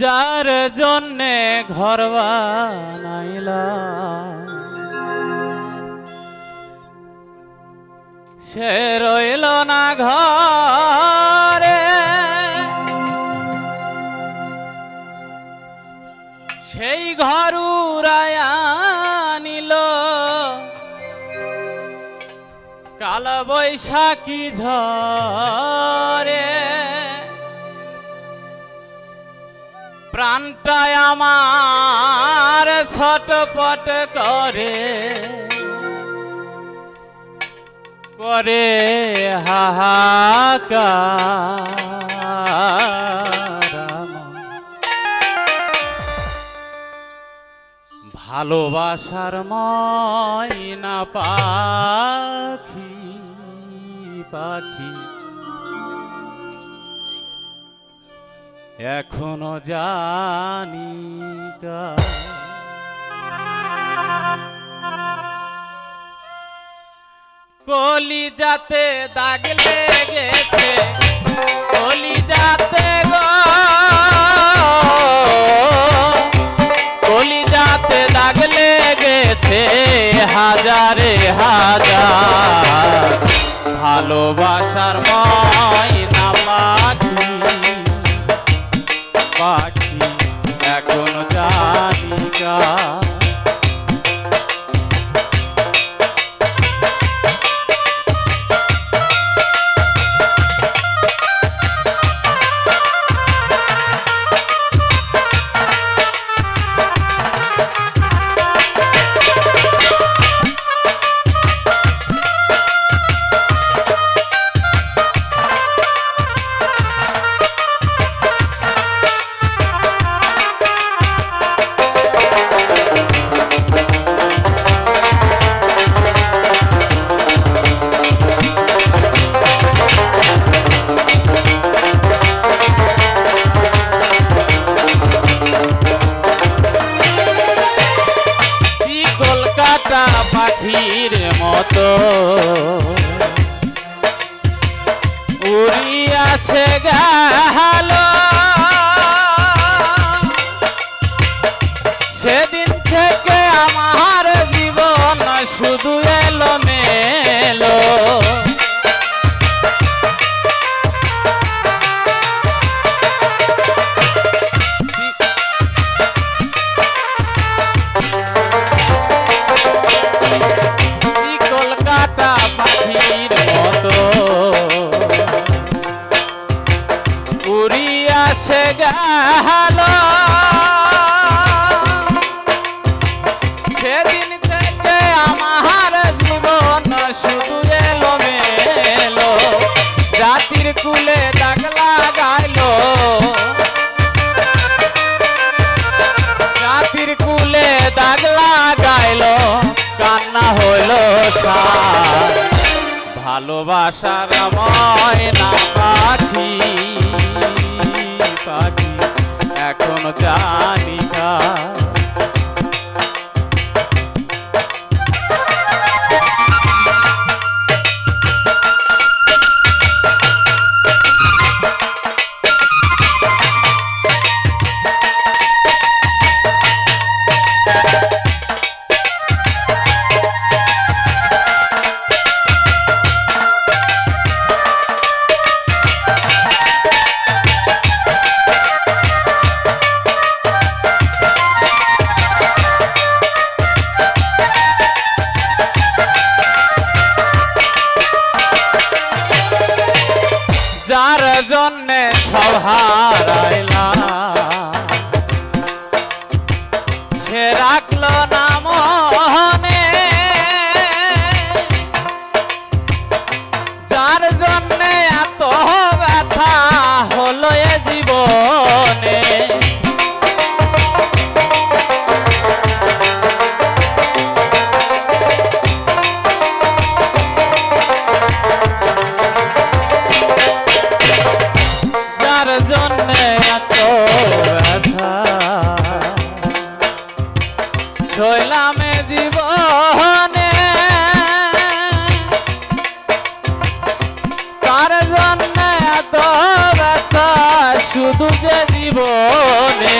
যার জন্যে ঘর বানাইলা। সে রইল না ঘরে। সেই ঘর উড়াইয়া নিল কাল বৈশাখী ঝরে। প্রাণটায় আমার ছটপট করে করে আমার। ভালোবাসার ময়না পাখি পাখি এখনও জানি কলি যাতে দাগ লেগেছে কলি যাতে যাতে হাজারে হাজার। ভালোবাসার ময়না chega ভালোবাসার ময়না। শুধু যে জীবনে।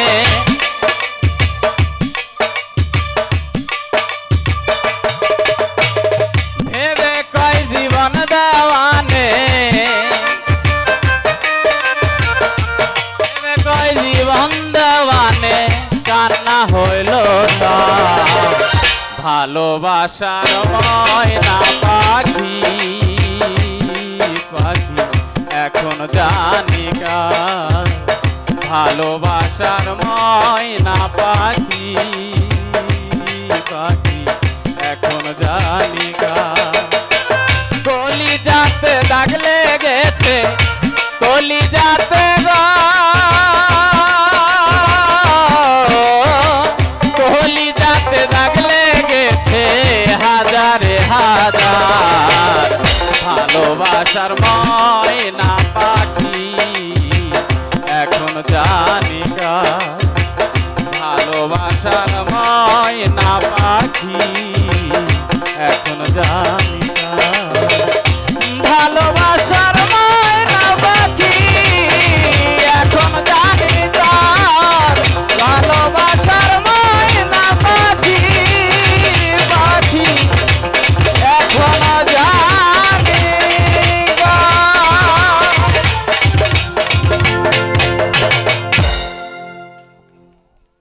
ভেবে কয় জীবন দেওয়ানে। জীবন দেওয়ানে, কান্না হইল না। ভালোবাসার ময়না পাখি পাখি, এখন জানি কার। ভালোবাসার ময়না পাখি পাখি এখন জানি কলি যাতে দাগ লেগেছে কলি যাতে হাজারে হাজার। ভালোবাসার ময়না পাখি গান